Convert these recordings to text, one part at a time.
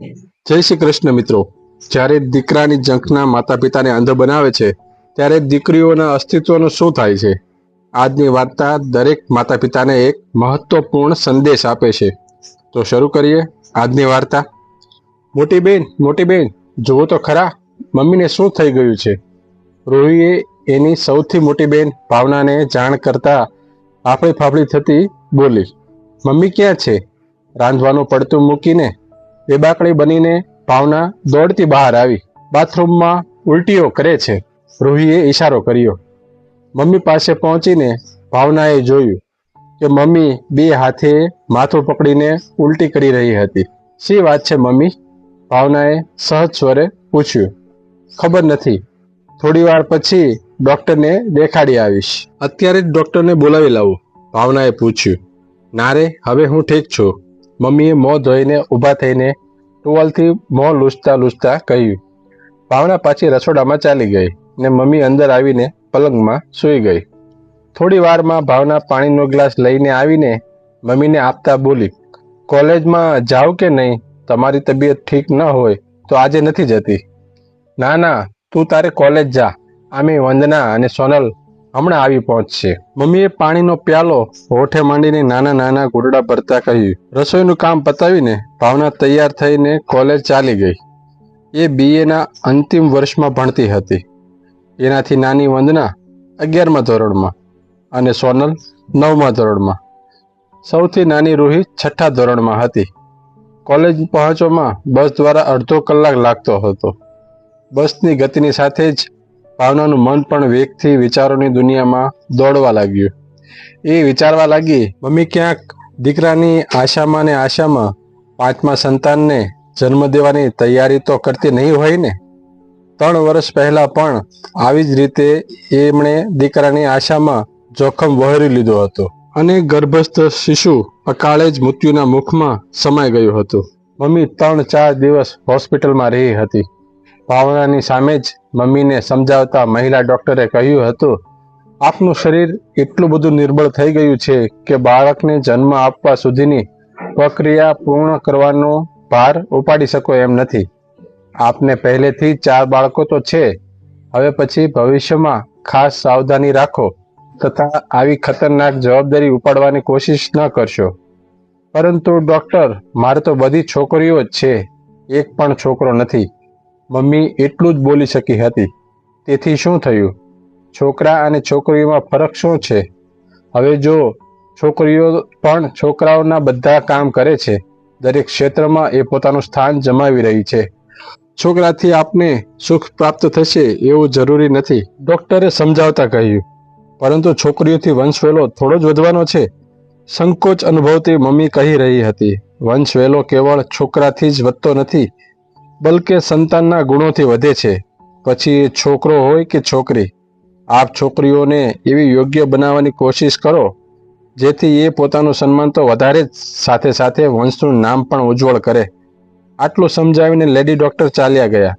જય શ્રી કૃષ્ણ મિત્રો. જ્યારે દીકરાની જંખના માતા પિતાને અંધ બનાવે છે, ત્યારે દીકરીઓના અસ્તિત્વનું શું થાય છે? આજની વાર્તા દરેક માતા પિતાને એક મહત્વપૂર્ણ સંદેશ આપે છે. તો શરૂ કરીએ આજની વાર્તા. મોટી બેન મોટી બેન, જુઓ તો ખરા, મમ્મીને શું થઈ ગયું છે? રોહીએ એની સૌથી મોટી બેન ભાવનાને જાણ કરતા આફળી ફાફડી થતી બોલી, મમ્મી ક્યાં છે? રાંધવાનું પડતું મૂકીને બેબાકડી બનીને ભાવના દોડતી બહાર આવી. બાથરૂમમાં ઉલટીઓ કરે છે. રૂહીએ ઈશારો કર્યો. મમ્મી પાસે પહોંચીને ભાવનાએ જોયું કે મમ્મી બે હાથે માથું પકડીને ઉલટી કરી રહી હતી. શી વાત છે મમ્મી? ભાવનાએ સહજ સ્વરે પૂછ્યું. ખબર નથી. થોડી વાર પછી ડોક્ટરને દેખાડી આવીશ. અત્યારે જ ડોક્ટરને બોલાવી લાવો, ભાવનાએ પૂછ્યું. ના રે, હવે હું ઠીક છું. મમ્મીએ મોં ધોઈને ઊભા થઈને ટુવાલથી મોં લૂછતા લૂસતા કહ્યું ભાવના પાછી રસોડામાં ચાલી ગઈ. ને મમ્મી અંદર આવીને પલંગમાં સૂઈ ગઈ. થોડી વારમાં ભાવના પાણીનો ગ્લાસ લઈને આવીને મમ્મીને આપતા બોલી, કોલેજમાં જાવ કે નહીં? તમારી તબિયત ઠીક ન હોય તો આજે નથી જતી. ના ના, તું તારે કોલેજ જા. આમે વંદના અને સોનલ હમણાં આવી પહોંચશે. મમ્મીએ પાણીનો પ્યાલો હોઠે માંડીને નાના નાના ઘૂંટડા ભરતા કહ્યું, રસોઈનું કામ પતાવીને ભાવના તૈયાર થઈને કોલેજ ચાલી ગઈ. એ બીએના અંતિમ વર્ષમાં ભણતી હતી. એનાથી નાની વંદના અગિયારમા ધોરણમાં અને સોનલ નવમા ધોરણમાં. સૌથી નાની રૂહી છઠ્ઠા ધોરણમાં હતી. કોલેજ પહોંચવામાં બસ દ્વારા અડધો કલાક લાગતો હતો. બસની ગતિની સાથે જ ભાવનાનું મન પણ વેગથી વિચારોની દુનિયામાં દોડવા લાગ્યું. એ વિચારવા લાગી, મમ્મી, ક્યાંક દીકરાની આશામાં ને આશામાં પાંચમા સંતાનને જન્મ દેવાની તૈયારી તો કરતી નહીં હોય ને? ત્રણ વર્ષ પહેલા પણ આવી જ રીતે એમણે દીકરાની આશામાં જોખમ વહેરી લીધો હતો અને ગર્ભસ્થ શિશુ અકાળે જ મૃત્યુના મુખમાં સમાઈ ગયું હતું. મમ્મી ત્રણ ચાર દિવસ હોસ્પિટલમાં રહી હતી. ભાવનાની સામે જ મમ્મીને સમજાવતા મહિલા ડોક્ટરે કહ્યું હતું, આપનું શરીર એટલું બધું નિર્બળ થઈ ગયું છે કે બાળકને જન્મ આપવા સુધીની પ્રક્રિયા પૂર્ણ કરવાનો ભાર ઉપાડી શકો એમ નથી. આપને પહેલેથી ચાર બાળકો તો છે. હવે પછી ભવિષ્યમાં ખાસ સાવધાની રાખો તથા આવી ખતરનાક જવાબદારી ઉપાડવાની કોશિશ ન કરશો. પરંતુ ડોક્ટર, મારે તો બધી છોકરીઓ જ છે. એક પણ છોકરો નથી. મમ્મી એટલું જ બોલી શકી હતી. તેથી શું થયું? છોકરા અને છોકરીઓમાં ફરક શું છે? હવે જો છોકરીઓ પણ છોકરાઓના બધા કામ કરે છે, દરેક ક્ષેત્રમાં એ પોતાનું સ્થાન જમાવી રહી છે. છોકરાથી આપને સુખ પ્રાપ્ત થશે એવું જરૂરી નથી. ડોક્ટરે સમજાવતા કહ્યું, પરંતુ છોકરીઓથી વંશવેલો થોડો જ વધવાનો છે. સંકોચ અનુભવતી મમ્મી કહી રહી હતી, વંશવેલો કેવળ છોકરાથી જ વધતો નથી બલકે સંતાનના ગુણોથી વધે છે. પછી છોકરો હોય કે છોકરી, આપ છોકરીઓને એવી યોગ્ય બનાવવાની કોશિશ કરો, જેથી એ પોતાનું સન્માન તો વધારે જ સાથે સાથે વંશનું નામ પણ ઉજ્જવળ કરે. આટલું સમજાવીને લેડી ડૉક્ટર ચાલ્યા ગયા.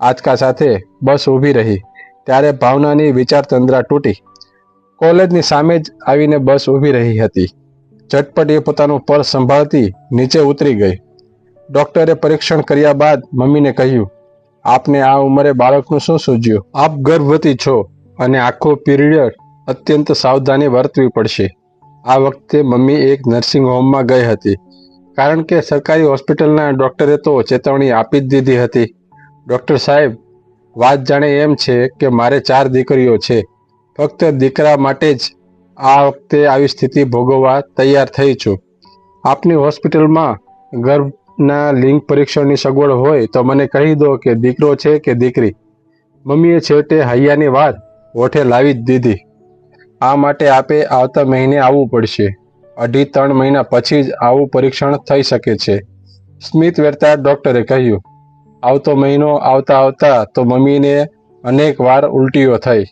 આંચકા સાથે બસ ઊભી રહી. ત્યારે ભાવનાની વિચાર તંદ્રા તૂટી. કોલેજની સામે જ આવીને બસ ઊભી રહી હતી. ઝટપટ એ પોતાનું પર્સ સંભાળતી નીચે ઉતરી ગઈ. ડોક્ટરે પરીક્ષણ કર્યા બાદ મમ્મીને કહ્યું, આપને આ ઉંમરે બાળકનું શું સૂજ્યું? આપ ગર્ભવતી છો અને આખો પીરિયડ અત્યંત સાવધાની વર્તવી પડશે. આ વખતે મમ્મી એક નર્સિંગ હોમમાં ગઈ હતી. કારણ કે સરકારી હોસ્પિટલના ડોક્ટરે તો ચેતવણી આપી જ દીધી હતી. ડૉક્ટર સાહેબ, વાત જાણે એમ છે કે મારે ચાર દીકરીઓ છે. ફક્ત દીકરા માટે જ આ વખતે આવી સ્થિતિ ભોગવવા તૈયાર થઈ છું. આપની હોસ્પિટલમાં ગર્ભના લિંગ પરીક્ષણની સગવડ હોય તો મને કહી દો કે દીકરો છે કે દીકરી. મમ્મીએ છેવટે હૈયાની વાત ઓઠે લાવી જ દીધી. આ માટે આપે આવતા મહિને આવવું પડશે. અઢી ત્રણ મહિના પછી જ આવું પરીક્ષણ થઈ શકે છે. સ્મિત વેરતા ડૉક્ટરે કહ્યું, આવતો મહિનો આવતા આવતા તો મમ્મીને અનેક વાર ઉલટીઓ થઈ.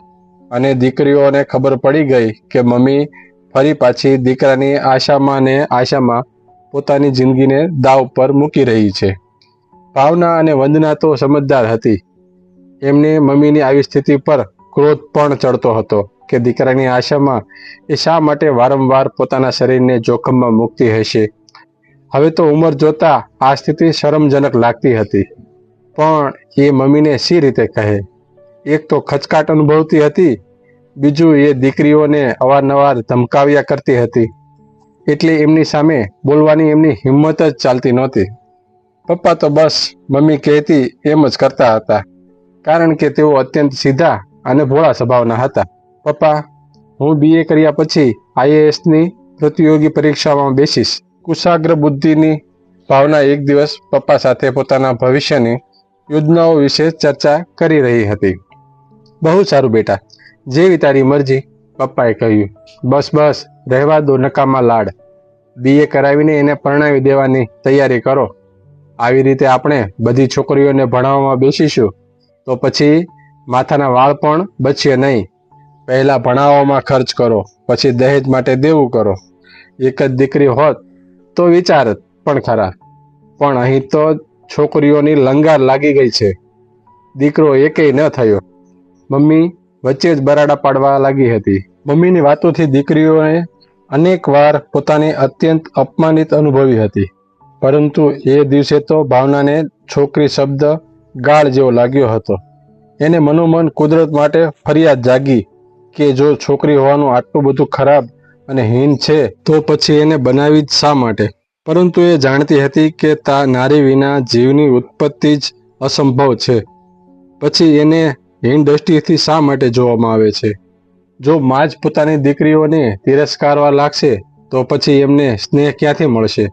અને દીકરીઓને ખબર પડી ગઈ કે મમ્મી ફરી પાછી દીકરાની આશામાં ને આશામાં પોતાની જિંદગીને દાવ પર મૂકી રહી છે. ભાવના અને વંદના તો સમજદાર હતી. એમને મમ્મીની આવી સ્થિતિ પર ક્રોધ પણ ચડતો હતો કે દીકરાની આશામાં એ શા માટે વારંવાર પોતાના શરીરને જોખમમાં મૂકતી હશે? હવે તો ઉંમર જોતા આ સ્થિતિ શરમજનક લાગતી હતી. પણ એ મમ્મીને સી રીતે કહે? એક તો ખચકાટ અનુભવતી હતી, બીજું એ દીકરીઓને અવારનવાર ધમકાવ્યા કરતી હતી. એટલે એમની સામે બોલવાની એમની હિંમત જ ચાલતી નહોતી. પપ્પા તો બસ મમ્મી કહેતી એમ જ કરતા હતા. કારણ કે તેઓ અત્યંત સીધા અને ભોળા સ્વભાવના હતા. પપ્પા, હું બીએ કર્યા પછી આઈએએસની પ્રતિયોગી પરીક્ષામાં બેસીશ. કુશાગ્ર બુદ્ધિની ભાવના એક દિવસ પપ્પા સાથે પોતાના ભવિષ્યની યોજનાઓ વિશે ચર્ચા કરી રહી હતી. બહુ સારું બેટા, જેવી તારી મરજી, પપ્પાએ કહ્યું. બસ બસ રહેવા દો, નકામા લાડ. બીએ કરાવીને એને પરણાવી દેવાની તૈયારી કરો. આવી રીતે આપણે બધી છોકરીઓને ભણાવવામાં બેસીશું. તો પછી માથાના વાળ પણ બચશે નહીં. પહેલાં ભણાવવામાં ખર્ચ કરો, પછી દહેજ માટે દેવું કરો. એક જ દીકરી હોત તો વિચારત પણ ખરા. પણ અહીં તો છોકરીઓની લંગાર લાગી ગઈ છે. દીકરો એકેય ન થયો. મમ્મી વચ્ચે જ બરાડા પાડવા લાગી હતી. મમ્મીની વાતોથી દીકરીઓએ અનેક વાર પોતાની અત્યંત અપમાનિત અનુભવી હતી. પરંતુ એ દિવસે તો ભાવનાને છોકરી શબ્દ ગાળ જેવો લાગ્યો હતો. એને મનોમન કુદરત માટે ફરિયાદ જાગી કે જો છોકરી હોવાનું આટલું બધું ખરાબ અને હીન છે, તો પછી એને બનાવી જ શા માટે? પરંતુ એ જાણતી હતી કે તા નારી વિના જીવની ઉત્પત્તિ જ અસંભવ છે. પછી એને હીન દ્રષ્ટિથી શા માટે જોવામાં આવે છે? જો મા જ પોતાની દીકરીઓને તિરસ્કારવા લાગશે, તો પછી એમને સ્નેહ ક્યાંથી મળશે?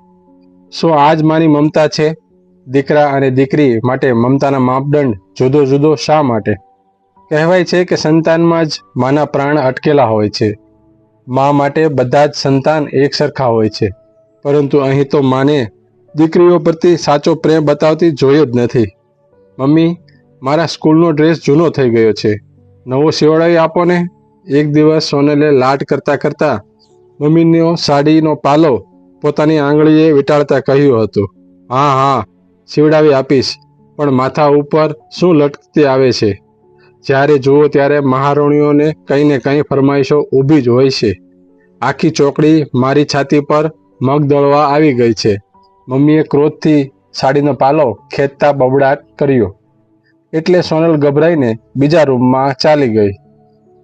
શું આ જ માની મમતા છે? દીકરા અને દીકરી માટે મમતાના માપદંડ જુદો જુદો શા માટે? કહેવાય છે કે સંતાનમાં જ માના પ્રાણ અટકેલા હોય છે. મા માટે બધા જ સંતાન એક સરખા હોય છે. પરંતુ અહીં તો માને દીકરીઓ પ્રત્યે સાચો પ્રેમ બતાવતી જોયો જ નથી. મમ્મી, મારા સ્કૂલનો ડ્રેસ જૂનો થઈ ગયો છે. નવો સિવડાવી આપો ને. એક દિવસ સોનલે લાડ કરતા કરતા મમ્મીનો સાડીનો પાલો પોતાની આંગળીએ વીંટાળતા કહ્યું હતું, હા હા, સીવડાવી આપીશ, પણ માથા ઉપર શું લટકતી આવે છે? જ્યારે જુઓ ત્યારે મહારાણીઓને કંઈ ને કંઈ ફરમાઈશો ઊભી જ હોય છે. આખી ચોકડી મારી છાતી પર મગ દળવા આવી ગઈ છે. મમ્મીએ ક્રોધથી સાડીનો પાલો ખેંચતા બબડાટ કર્યો. એટલે સોનલ ગભરાઈને બીજા રૂમમાં ચાલી ગઈ.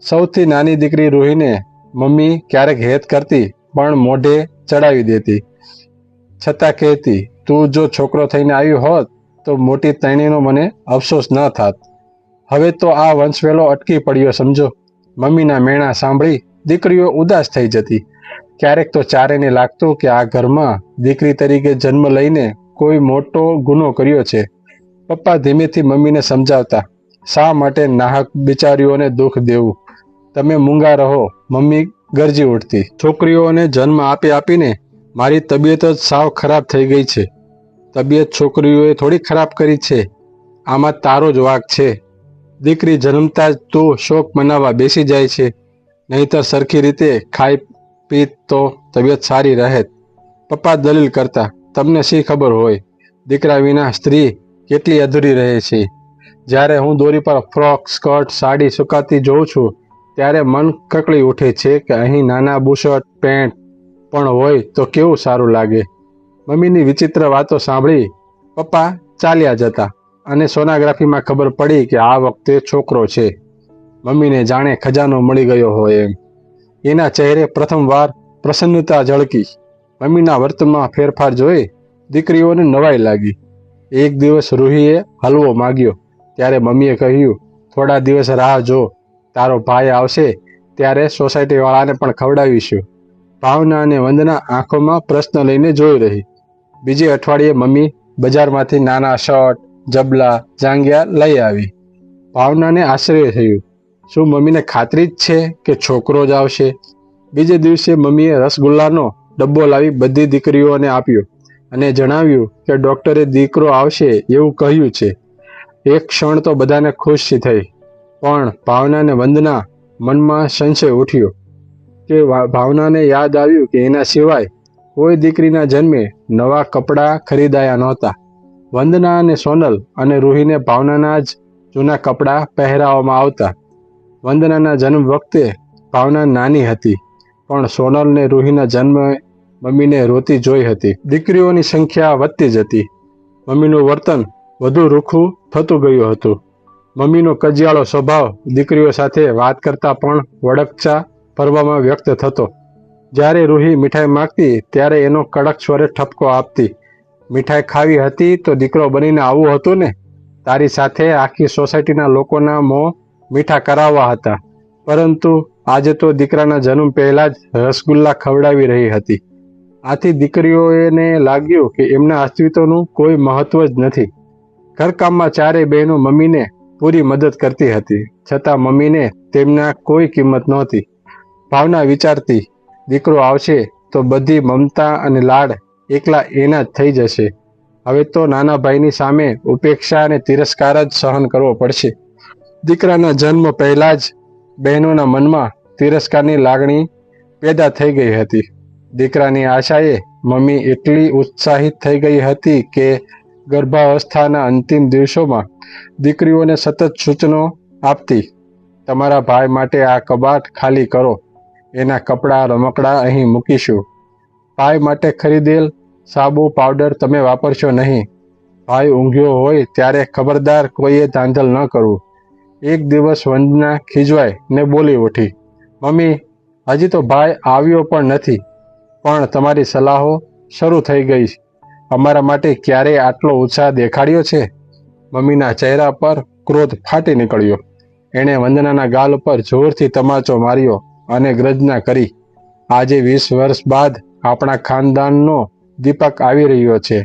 સૌથી નાની દીકરી રૂહીને મમ્મી ક્યારેક હેત કરતી, પણ મોઢે ચડાવી દેતી. છતાં કહેતી, તું જો છોકરો થઈને આવ્યો હોત, તો મોટી તૈણીનો મને અફસોસ ન થાત. હવે તો આ વંશવેલો અટકી પડ્યો, સમજો. મમ્મીના મેણા સાંભળી દીકરીઓ ઉદાસ થઈ જતી. ક્યારેક તો ચારેને લાગતું કે આ ઘરમાં દીકરી તરીકે જન્મ લઈને કોઈ મોટો ગુનો કર્યો છે. પપ્પા ધીમેથી મમ્મીને સમજાવતા, શા માટે નાહક બિચારીઓને દુઃખ દેવું? તમે મૂંગા રહો, મમ્મી ગરજી ઉઠતી. છોકરીઓને જન્મ આપી આપીને મારી તબિયત જ સાવ ખરાબ થઈ ગઈ છે. તબિયત છોકરીઓએ થોડી ખરાબ કરી છે. આમાં તારો જ વાક છે. દીકરી જન્મતા જ તું શોક મનાવવા બેસી જાય છે. નહીતર સરખી રીતે ખાઈ પી તો તબિયત સારી રહે પપ્પા દલીલ કરતા, તમને શી ખબર હોય? દીકરા વિના સ્ત્રી કેટલી અધૂરી રહે છે. જ્યારે હું દોરી પર ફ્રોક, સ્કર્ટ, સાડી સુકાતી જોઉં છું ત્યારે મન કકળી ઉઠે છે કે અહીં નાના બુશર્ટ, પેન્ટ પણ હોય તો કેવું સારું લાગે? મમ્મીની વિચિત્ર વાતો સાંભળી પપ્પા ચાલ્યા જતા અને સોનાગ્રાફીમાં ખબર પડી કે આ વખતે છોકરો છે. મમ્મીને જાણે ખજાનો મળી ગયો હોય એમ. એના ચહેરે પ્રથમવાર પ્રસન્નતા ઝળકી. મમ્મીના વર્તનમાં ફેરફાર જોઈ દીકરીઓને નવાઈ લાગી. એક દિવસ રૂહીએ હલવો માગ્યો. ત્યારે મમ્મીએ કહ્યું, થોડા દિવસ રાહ જો. તારો ભાઈ આવશે ત્યારે સોસાયટીવાળાને પણ ખવડાવીશું. ભાવના અને વંદના આંખોમાં પ્રશ્ન લઈને જોઈ રહી. બીજી અઠવાડિયે મમ્મી બજારમાંથી નાના શર્ટ, જબલા જાંગિયા લઈ આવી. ભાવનાને આશ્ચર્ય થયું. શું મમ્મીને ખાતરી જ છે કે છોકરો જ આવશે? બીજે દિવસે મમ્મીએ રસગુલ્લાનો ડબ્બો લાવી બધી દીકરીઓને આપ્યો અને જણાવ્યું કે ડૉક્ટરે દીકરો આવશે એવું કહ્યું છે. એક ક્ષણ તો બધાને ખુશ થઈ. પણ ભાવનાને વંદના મનમાં સંશય ઉઠ્યો કે ભાવનાને યાદ આવ્યું કે એના સિવાય કોઈ દીકરીના જન્મે નવા કપડાં ખરીદાયા નહોતા. વંદના અને સોનલ અને રૂહીને ભાવનાના જ જૂના કપડાં પહેરાવવામાં આવતા. વંદનાના જન્મ વખતે ભાવના નાની હતી, પણ સોનલ ને રૂહીના જન્મ મમ્મીને રોતી જોઈ હતી. દીકરીઓની સંખ્યા વધતી જતી. મમ્મીનું વર્તન વધુ રૂખું થતું ગયું હતું. મમ્મીનો કજિયાળો સ્વભાવ દીકરીઓ સાથે વાત કરતા પણ વડકચા ભરવામાં વ્યક્ત થતો. જ્યારે રૂહી મીઠાઈ માગતી, ત્યારે એનો કડક સ્વરે ઠપકો આપતી. મીઠાઈ ખાવી હતી તો દીકરો બનીને આવવું હતું ને? તારી સાથે આખી સોસાયટીના લોકોના મોં મીઠા કરાવવા હતા. પરંતુ આજે તો દીકરાના જન્મ પહેલા જ રસગુલ્લા ખવડાવી રહી હતી. આથી દીકરીઓને લાગ્યું કે એમના અસ્તિત્વનું કોઈ મહત્વ જ નથી. ઘરકામમાં ચારેય બહેનો મમ્મીને પૂરી મદદ કરતી હતી. છતાં મમ્મીને તેમના કોઈ કિંમત નહોતી. ભાવના વિચારતી, દીકરો આવશે તો બધી મમતા અને લાડ એકલા એના જ થઈ જશે. હવે તો નાના ભાઈની સામે ઉપેક્ષા અને તિરસ્કાર જ સહન કરવો પડશે. દીકરાના જન્મ પહેલા જ બહેનોના મનમાં તિરસ્કારની લાગણી પેદા થઈ ગઈ હતી. દીકરાની આશાએ મમ્મી એટલી ઉત્સાહિત થઈ ગઈ હતી કે ગર્ભાવસ્થાના અંતિમ દિવસોમાં દીકરીઓને સતત સૂચનો આપતી, તમારા ભાઈ માટે આ કબાટ ખાલી કરો, એના કપડાં રમકડાં અહીં મૂકીશું. ભાઈ માટે ખરીદેલ સાબુ પાવડર તમે વાપરશો નહીં. ભાઈ ઊંઘ્યો હોય ત્યારે ખબરદાર કોઈએ ધાંધલ ન કરવું. એક દિવસ વંદના ખીજવાય ને બોલી ઉઠી, મમ્મી, હજી તો ભાઈ આવ્યો પણ નથી, પણ તમારી સલાહો શરૂ થઈ ગઈ અમારા માટે ક્યારેય આટલો ઉત્સાહ દેખાડ્યો છે? મમ્મીના ચહેરા પર ક્રોધ ફાટી નીકળ્યો. એણે વંદનાના ગાલ પર જોરથી તમાચો માર્યો અને ગ્રજના કરી, આજે વીસ વર્ષ બાદ આપણા ખાનદાનનો દીપક આવી રહ્યો છે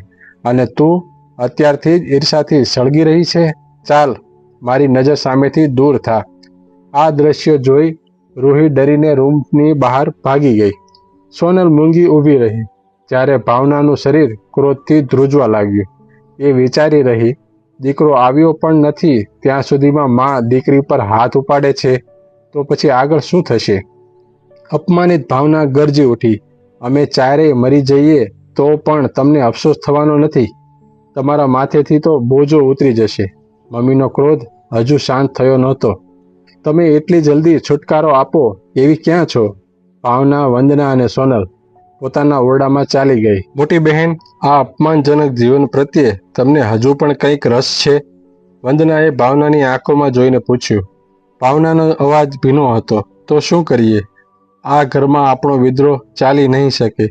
અને તું અત્યારથી જ ઈર્ષાથી સળગી રહી છે? ચાલ, મારી નજર સામેથી દૂર થા. આ દ્રશ્ય જોઈ રૂહી ડરીને રૂમની બહાર ભાગી ગઈ. સોનલ મૂંગી ઊભી રહી. જ્યારે ભાવનાનું શરીર ક્રોધથી ધ્રુજવા લાગ્યું. એ વિચારી રહી, દીકરો આવ્યો પણ નથી, ત્યાં સુધીમાં માં દીકરી પર હાથ ઉપાડે છે, તો પછી આગળ શું થશે? અપમાનિત ભાવના ગરજી ઉઠી, અમે ચારેય મરી જઈએ, તો પણ તમને અફસોસ થવાનો નથી. તમારા માથેથી તો બોજો ઉતરી જશે. મમ્મીનો ક્રોધ હજુ શાંત થયો નહોતો. તમે એટલી જલ્દી છુટકારો આપો, એવી ક્યાં છો? ભાવના, વંદના અને સોનલ પોતાના ઓરડામાં ચાલી ગઈ. મોટી બહેન, આ અપમાનજનક જીવન પ્રત્યે તમને હજુ પણ કંઈક રસ છે? વંદનાએ ભાવનાની આંખોમાં જોઈને પૂછ્યું. ભાવનાનો અવાજ ભીનો હતો. તો શું કરીએ? આ ઘરમાં આપણો વિદ્રોહ ચાલી નહીં શકે.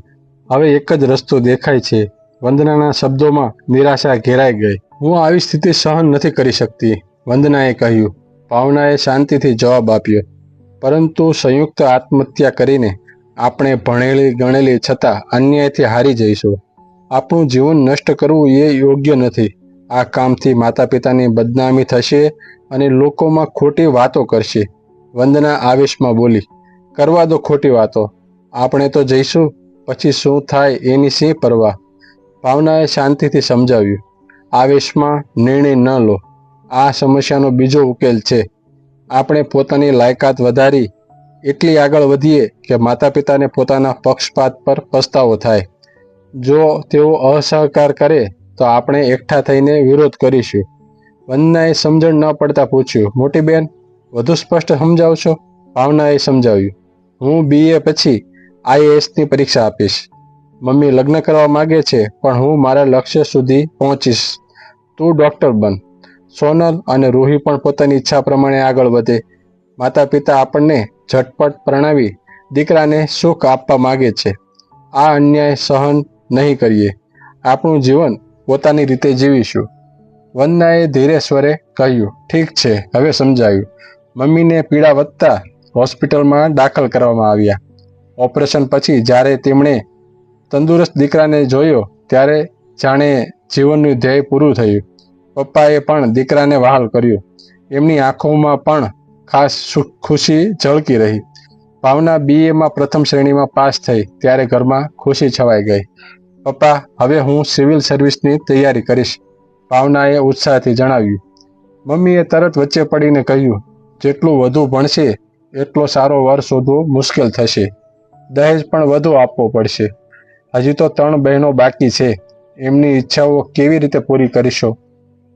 હવે એક જ રસ્તો દેખાય છે. વંદનાના શબ્દોમાં નિરાશા ઘેરાઈ ગઈ. હું આવી સ્થિતિ સહન નથી કરી શકતી, વંદનાએ કહ્યું. ભાવનાએ શાંતિથી જવાબ આપ્યો. પરંતુ સંયુક્ત આત્મહત્યા કરીને આપણે ભણેલી, ગણેલી છતાં અન્યાયથી હારી જઈશું. આપણું જીવન નષ્ટ કરવું એ યોગ્ય નથી. આ કામથી માતા પિતાની બદનામી થશે અને લોકોમાં ખોટી વાતો કરશે. વંદના આવેશમાં બોલી, કરવા દો ખોટી વાતો. આપણે તો જઈશું, પછી શું થાય એની શી પરવા? ભાવનાએ શાંતિથી સમજાવ્યું, આવેશમાં નિર્ણય ન લો. આ સમસ્યાનો બીજો ઉકેલ છે. આપણે પોતાની લાયકાત વધારી એટલી આગળ વધીએ કે માતા પિતાને પોતાના પક્ષપાત પર પસ્તાવો થાય. જો તેઓ અસહકાર કરે, તો આપણે એકઠા થઈને વિરોધ કરીશું. વંદનાએ સમજણ ન પડતા પૂછ્યું, મોટી બેન, વધુ સ્પષ્ટ સમજાવશો? ભાવનાએ સમજાવ્યું, હું બીએ પછી આઈએએસની પરીક્ષા આપીશ. મમ્મી લગ્ન કરવા માગે છે, પણ હું મારા લક્ષ્ય સુધી પહોંચીશ. તું ડૉક્ટર બન. સોનલ અને રૂહી પણ પોતાની ઈચ્છા પ્રમાણે આગળ વધે. માતા પિતા આપણને ઝટપટ પ્રણાવી દીકરાને સુખ આપવા માગે છે. આ અન્યાય સહન નહીં કરીએ. આપણું જીવન પોતાની રીતે જીવીશું. વંદનાએ ધીરે સ્વરે કહ્યું, ઠીક છે, હવે સમજાયું. મમ્મીને પીડા વધતા હોસ્પિટલમાં દાખલ કરવામાં આવ્યા. ઓપરેશન પછી જ્યારે તેમણે તંદુરસ્ત દીકરાને જોયો, ત્યારે જાણે જીવનનું ધ્યેય પૂરું થયું. પપ્પાએ પણ દીકરાને વહાલ કર્યો. એમની આંખોમાં પણ ખાસ ખુશી ઝળકી રહી. ભાવના બીએમાં પ્રથમ શ્રેણીમાં પાસ થઈ, ત્યારે ઘરમાં ખુશી છવાઈ ગઈ. પપ્પા, હવે હું સિવિલ સર્વિસની તૈયારી કરીશ, ભાવનાએ ઉત્સાહથી જણાવ્યું. મમ્મીએ તરત વચ્ચે પડીને કહ્યું, જેટલું વધુ ભણશે, એટલો સારો વર શોધવો મુશ્કેલ થશે. દહેજ પણ વધુ આપવો પડશે. હજી તો ત્રણ બહેનો બાકી છે. એમની ઈચ્છાઓ કેવી રીતે પૂરી કરીશો?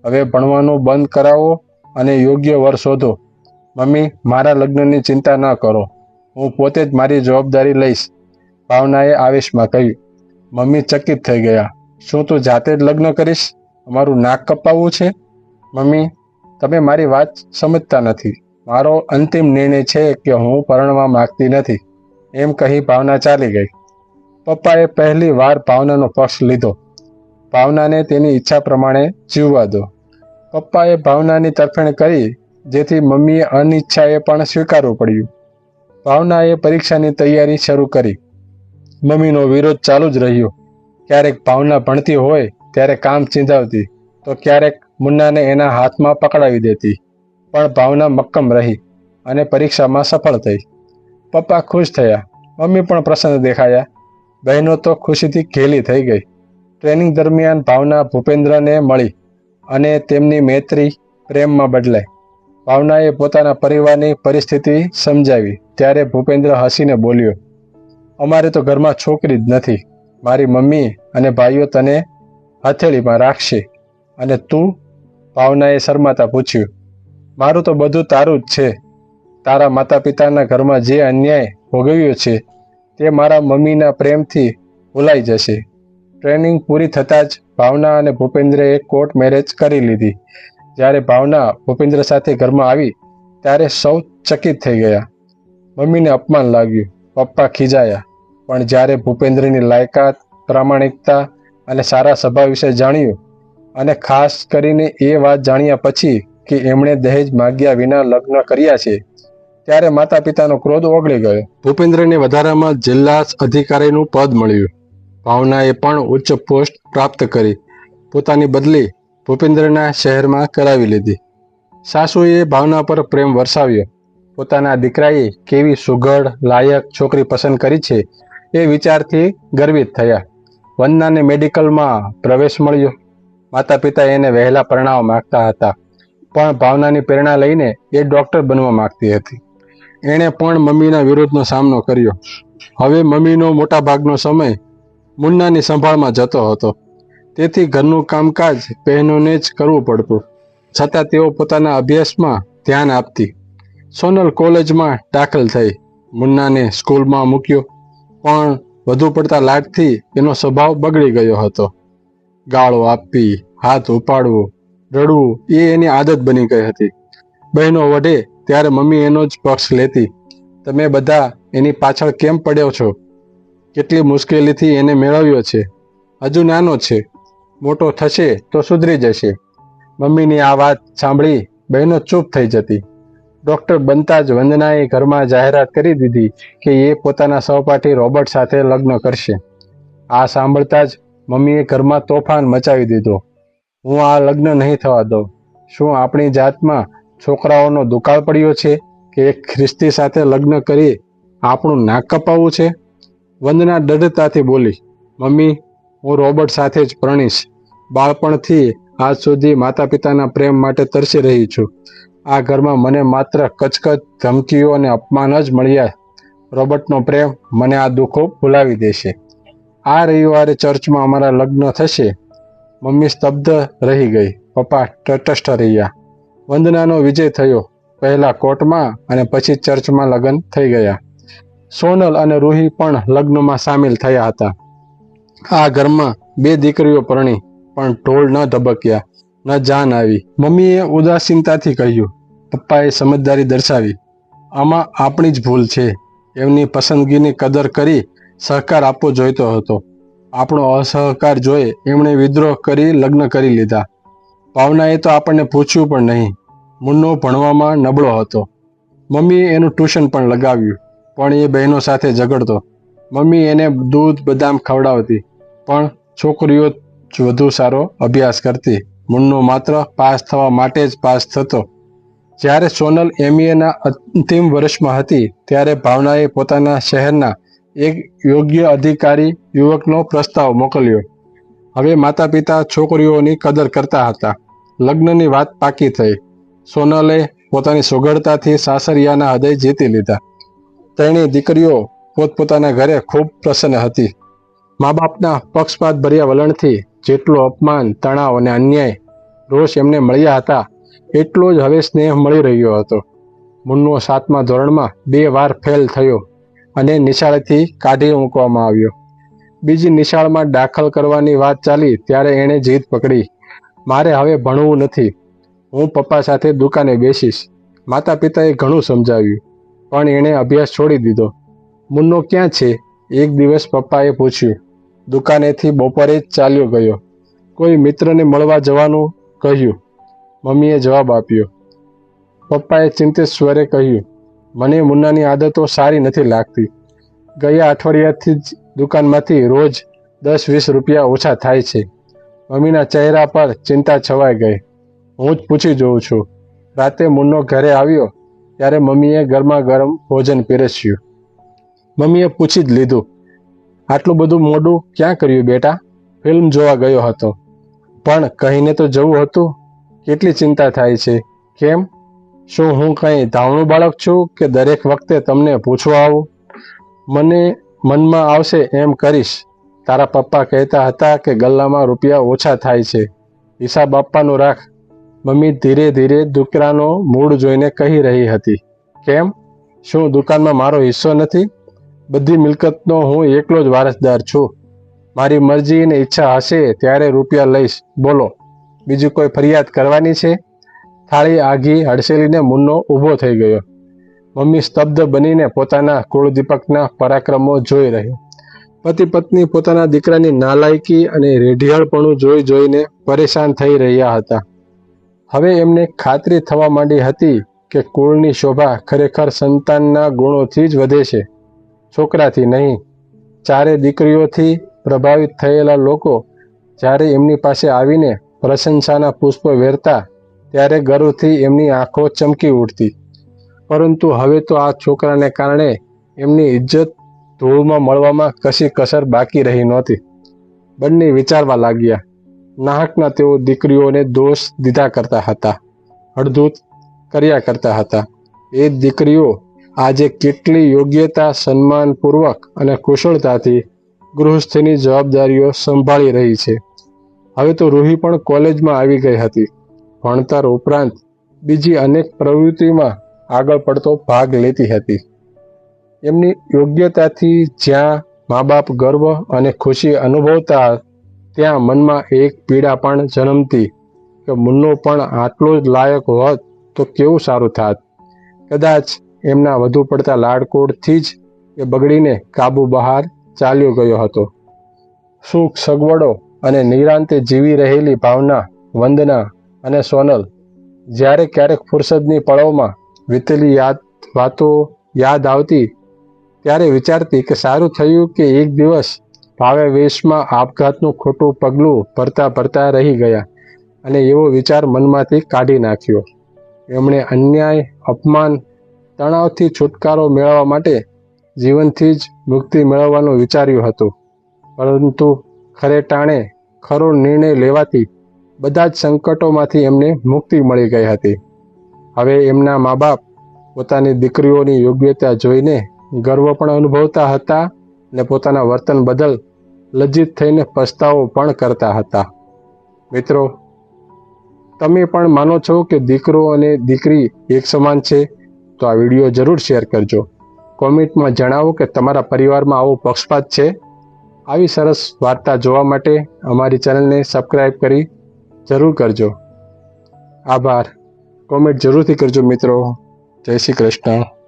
હવે ભણવાનું બંધ કરાવો અને યોગ્ય વર શોધો. મમ્મી, મારા લગ્નની ચિંતા ન કરો. હું પોતે જ મારી જવાબદારી લઈશ. ભાવનાએ આવેશમાં કહ્યું, મમ્મી ચકિત થઈ ગયા. શું તું જાતે જ લગ્ન કરીશ? અમારું નાક કપાવવું છે? મમ્મી, તમે મારી વાત સમજતા નથી. મારો અંતિમ નિર્ણય છે કે હું પરણવા માંગતી નથી. એમ કહી ભાવના ચાલી ગઈ. પપ્પાએ પહેલી વાર ભાવનાનો પક્ષ લીધો. ભાવનાને તેની ઈચ્છા પ્રમાણે જીવવા દો. પપ્પાએ ભાવનાની તરફેણ કરી જેથી મમ્મીએ અનિચ્છાએ પણ સ્વીકારવું પડ્યું. ભાવનાએ પરીક્ષાની તૈયારી શરૂ કરી. મમ્મીનો વિરોધ ચાલુ જ રહ્યો. ક્યારેક ભાવના ભણતી હોય, ત્યારે કામ ચીંધાવતી, તો ક્યારેક મુન્નાને એના હાથમાં પકડાવી દેતી. પણ ભાવના મક્કમ રહી અને પરીક્ષામાં સફળ થઈ. પપ્પા ખુશ થયા. મમ્મી પણ પ્રસન્ન દેખાયા. બહેનો તો ખુશીથી ઘેલી થઈ ગઈ. ટ્રેનિંગ દરમિયાન ભાવના ભૂપેન્દ્રને મળી અને તેમની મૈત્રી પ્રેમમાં બદલાઈ. ભાવનાએ પોતાના પરિવારની પરિસ્થિતિ સમજાવી. ત્યારે ભૂપેન્દ્ર હસીને બોલ્યો, અમારે તો ઘરમાં છોકરી જ નથી. મારી મમ્મી અને ભાઈઓ તને હથેળીમાં રાખશે. અને તું ભાવનાએ શરમાતા પૂછ્યું, મારું તો બધું તારું જ છે. તારા માતા પિતાના ઘરમાં જે અન્યાય ભોગવ્યો છે, તે મારા મમ્મીના પ્રેમથી ભૂલાઈ જશે. ટ્રેનિંગ પૂરી થતાં જ ભાવના અને ભૂપેન્દ્રએ કોર્ટ મેરેજ કરી લીધી. જ્યારે ભાવના ભૂપેન્દ્ર સાથે ઘરમાં આવી, ત્યારે સૌ ચકિત થઈ ગયા. મમ્મીને અપમાન લાગ્યું, પપ્પા ખીજાયા. પણ જ્યારે ભૂપેન્દ્રની લાયકાત, પ્રામાણિકતા અને સારા સ્વભાવ વિશે જાણ્યું અને ખાસ કરીને એ વાત જાણ્યા પછી કે એમણે દહેજ માગ્યા વિના લગ્ન કર્યા છે, ત્યારે માતા પિતાનો ક્રોધ ઓગળી ગયો. ભૂપેન્દ્રને વધારામાં જિલ્લા અધિકારીનું પદ મળ્યું. ભાવનાએ પણ ઉચ્ચ પોસ્ટ પ્રાપ્ત કરી. પોતાની બદલી ભૂપેન્દ્રના શહેરમાં કરાવી લીધી. સાસુએ ભાવના પર પ્રેમ વરસાવ્યો. પોતાના દીકરાએ કેવી સુઘડ, લાયક છોકરી પસંદ કરી છે એ વિચારથી ગર્વિત થયા. વંદનાને મેડિકલમાં પ્રવેશ મળ્યો. માતા પિતા એને વહેલા પરણાવવા માગતા હતા, પણ ભાવનાની પ્રેરણા લઈને એ ડૉક્ટર બનવા માગતી હતી. એણે પણ મમ્મીના વિરોધનો સામનો કર્યો. હવે મમ્મીનો મોટા ભાગનો સમય મુન્નાની સંભાળમાં જતો હતો. તેથી ઘરનું કામકાજ બહેનોને જ કરવું પડતું. છતાં તેઓ પોતાના અભ્યાસમાં ધ્યાન આપતી. સોનલ કોલેજમાં દાખલ થઈ. મુન્નાને સ્કૂલમાં મૂક્યો. પણ વધુ પડતા લાડથી એનો સ્વભાવ બગડી ગયો હતો. ગાળો આપવી હાથ ઉપાડવો, રડવું, એ એની આદત બની ગઈ હતી. બહેનો વઢે ત્યારે મમ્મી એનો જ પક્ષ લેતી. તમે બધા એની પાછળ કેમ પડ્યો છો? કેટલી મુશ્કેલીથી એને મેળવ્યો છે? હજુ નાનો છે. મોટો થશે તો સુધરી જશે. મમ્મીની આ વાત સાંભળી બહેનો ચૂપ થઈ જતી. ડૉક્ટર બનતા જ વંદનાએ ઘરમાં જાહેરાત કરી દીધી કે એ પોતાના સહપાઠી રોબર્ટ સાથે લગ્ન કરશે. આ સાંભળતા જ મમ્મીએ ઘરમાં તોફાન મચાવી દીધો. હું આ લગ્ન નહીં થવા દઉં. શું આપણી જાતમાં છોકરાઓનો દુકાળ પડ્યો છે કે એક ખ્રિસ્તી સાથે લગ્ન કરી આપણું નાક કપાવવું છે? વંદના દઢતાથી બોલી, મમ્મી હું રોબર્ટ સાથે જ પ્રણીશ. બાળપણથી આજ સુધી માતા પિતાના પ્રેમ માટે તરસી રહી છું. આ ઘરમાં મને માત્ર કચકચ, ધમકીઓ અને અપમાન જ મળ્યા. રોબર્ટનો પ્રેમ મને આ દુઃખો ભૂલાવી દેશે. આ રવિવારે ચર્ચમાં અમારા લગ્ન થશે. મમ્મી સ્તબ્ધ રહી ગઈ. પપ્પા તટસ્થ રહ્યા. વંદનાનો વિજય થયો. પહેલા કોર્ટમાં અને પછી ચર્ચમાં લગ્ન થઈ ગયા. સોનલ અને રૂહી પણ લગ્નમાં સામેલ થયા હતા. આ ઘરમાં બે દીકરીઓ પરણી પણ ઢોળ ન ધબક્યા, ન જાન આવી. મમ્મીએ ઉદાસીનતાથી કહ્યું, પપ્પાએ સમજદારી દર્શાવી. આમાં આપણી જ ભૂલ છે. એમની પસંદગીની કદર કરી સહકાર આપવો જોઈતો હતો. આપણો અસહકાર જોઈ એમણે વિદ્રોહ કરી લગ્ન કરી લીધા. ભાવનાએ તો આપણને પૂછ્યું પણ નહીં. મુન્નો ભણવામાં નબળો હતો. મમ્મીએ એનું ટ્યુશન પણ લગાવ્યું, પણ એ બહેનો સાથે ઝઘડતો. મમ્મી એને દૂધ બદામ ખવડાવતી. પણ છોકરીઓ જ વધુ સારો અભ્યાસ કરતી. મુન્નો માત્ર પાસ થવા માટે જ પાસ થતો. જ્યારે સોનલ એમએના અંતિમ વર્ષમાં હતી, ત્યારે ભાવનાએ પોતાના શહેરના એક યોગ્ય અધિકારી યુવકનો પ્રસ્તાવ મોકલ્યો. હવે માતા પિતા છોકરીઓની કદર કરતા હતા. લગ્નની વાત પાકી થઈ. સોનલે પોતાની સુઘડતાથી સાસરિયાના હૃદય જીતી લીધા. ત્રણેય દીકરીઓ પોતપોતાના ઘરે ખૂબ પ્રસન્ન હતી. મા બાપના પક્ષપાત ભર્યા વલણથી જેટલું અપમાન, તણાવ અને અન્યાય, રોષ એમને મળ્યા હતા, એટલો જ હવે સ્નેહ મળી રહ્યો હતો. મુન્નો સાતમા ધોરણમાં બે વાર ફેલ થયો અને નિશાળેથી કાઢી મૂકવામાં આવ્યો. બીજી નિશાળમાં દાખલ કરવાની વાત ચાલી ત્યારે એણે જીદ પકડી. મારે હવે ભણવું નથી. હું પપ્પા સાથે દુકાને બેસીશ. માતા પિતાએ ઘણું સમજાવ્યું, પણ એણે અભ્યાસ છોડી દીધો. મુન્નો ક્યાં છે? એક દિવસ પપ્પાએ પૂછ્યું. દુકાનેથી બપોરે ચાલ્યો ગયો. કોઈ મિત્રને મળવા જવાનું કહ્યું. મમ્મીએ જવાબ આપ્યો. પપ્પાએ ચિંતિત સ્વરે કહ્યું, મને મુન્નાની આદતો સારી નથી લાગતી. ગયા અઠવાડિયાથી જ દુકાનમાંથી રોજ દસ વીસ રૂપિયા ઓછા થાય છે. મમ્મીના ચહેરા પર ચિંતા છવાઈ ગઈ. હું જ પૂછી જોઉં છું. રાતે મુન્નો ઘરે આવ્યો, ત્યારે મમ્મીએ ગરમા ગરમ ભોજન પીરસ્યું. મમ્મીએ પૂછી જ લીધું આટલું બધું મોડું ક્યાં કર્યું બેટા? ફિલ્મ જોવા ગયો હતો. પણ કહીને તો જવું હતું. કેટલી ચિંતા થાય છે. કેમ? શું હું કંઈ ધાવણું બાળક છું કે દરેક વખતે તમને પૂછવા આવું? મને મનમાં આવશે એમ કરીશ. તારા પપ્પા કહેતા હતા કે ગલ્લામાં રૂપિયા ઓછા થાય છે. હિસાબ આપવાનો રાખ. મમ્મી ધીરે ધીરે દીકરાનો મૂડ જોઈને કહી રહી હતી. કેમ? શું દુકાનમાં મારો હિસ્સો નથી? બધી મિલકતનો હું એકલો જ વારસદાર છું. મારી મરજી અને ઈચ્છા હશે ત્યારે રૂપિયા લઈશ. બોલો, બીજું કોઈ ફરિયાદ કરવાની છે? થાળી આઘી હડસેલીને મુન્નો ઊભો થઈ ગયો. મમ્મી સ્તબ્ધ બનીને પોતાના કુળદીપકના પરાક્રમો જોઈ રહ્યો પતિ પત્ની પોતાના દીકરાની નાલાયકી અને રેઢિયાળપણું જોઈ જોઈને પરેશાન થઈ રહ્યા હતા. હવે એમને ખાતરી થવા માંડી હતી કે કુળની શોભા ખરેખર સંતાનના ગુણોથી જ વધે છે. છોકરાથી નહીં. ચારે દીકરીઓથી પ્રભાવિત થયેલા લોકો જ્યારે એમની પાસે આવીને પ્રશંસાના પુષ્પ વેરતા, ત્યારે ગર્વથી એમની આંખો ચમકી ઉઠતી પરંતુ હવે તો આ છોકરાને કારણે એમની ઇજ્જત ધૂળમાં મળવામાં કશી કસર બાકી રહી નહોતી. બંને વિચારવા લાગ્યા. નાહકના તેઓ દીકરીઓને દોષ દીધા કરતા હતા અડધૂત કર્યા કરતા હતા. એ દીકરીઓ આજે કેટલી યોગ્યતા, સન્માનપૂર્વક અને કુશળતાથી ગૃહસ્થની જવાબદારીઓ સંભાળી રહી છે. હવે તો રૂહી પણ કોલેજમાં આવી ગઈ હતી. ભણતર ઉપરાંત બીજી અનેક પ્રવૃત્તિમાં આગળ પડતો ભાગ લેતી હતી. એમની યોગ્યતાથી જ્યાં મા બાપ ગર્વ અને ખુશી અનુભવતા ત્યાં મનમાં એક પીડા પણ જન્મતી કે મુન્નો પણ આટલો જ લાયક હોત તો કેવું સારું થાત? કદાચ એમના વધુ પડતા લાડકોડથી જ એ બગડીને કાબુ બહાર ચાલ્યો ગયો હતો. સુખ, સગવડો અને નિરાંતે જીવી રહેલી ભાવના, વંદના અને સોનલ જ્યારે ક્યારેક ફુરસદની પળોમાં વીતેલી યાદ, વાતો યાદ આવતી ત્યારે વિચારતી કે સારું થયું કે એક દિવસ ભાવે વેશમાં આપઘાતનું ખોટું પગલું ભરતા ભરતા રહી ગયા અને એવો વિચાર મનમાંથી કાઢી નાખ્યો. એમણે અન્યાય, અપમાન તણાવથી છુટકારો મેળવવા માટે જીવનથી જ મુક્તિ મેળવવાનું વિચાર્યું હતું. પરંતુ ખરે ટાણે ખરો નિર્ણય લેવાથી બધા જ સંકટોમાંથી એમને મુક્તિ મળી ગઈ હતી. હવે એમના મા બાપ પોતાની દીકરીઓની યોગ્યતા જોઈને ગર્વ પણ અનુભવતા હતા અને પોતાના વર્તન બદલ લજ્જિત થઈને પસ્તાવો પણ કરતા હતા. મિત્રો, તમે પણ માનો છો કે દીકરો અને દીકરી એક સમાન છે? તો આ વીડિયો જરૂર શેર કરજો. કોમેન્ટમાં જણાવો કે તમારા પરિવારમાં આવો પક્ષપાત છે. આવી સરસ વાર્તા જોવા માટે અમારી ચેનલને સબસ્ક્રાઈબ કરી જરૂર કરજો. આભાર. કોમેન્ટ જરૂરથી કરજો મિત્રો. જય શ્રી કૃષ્ણ.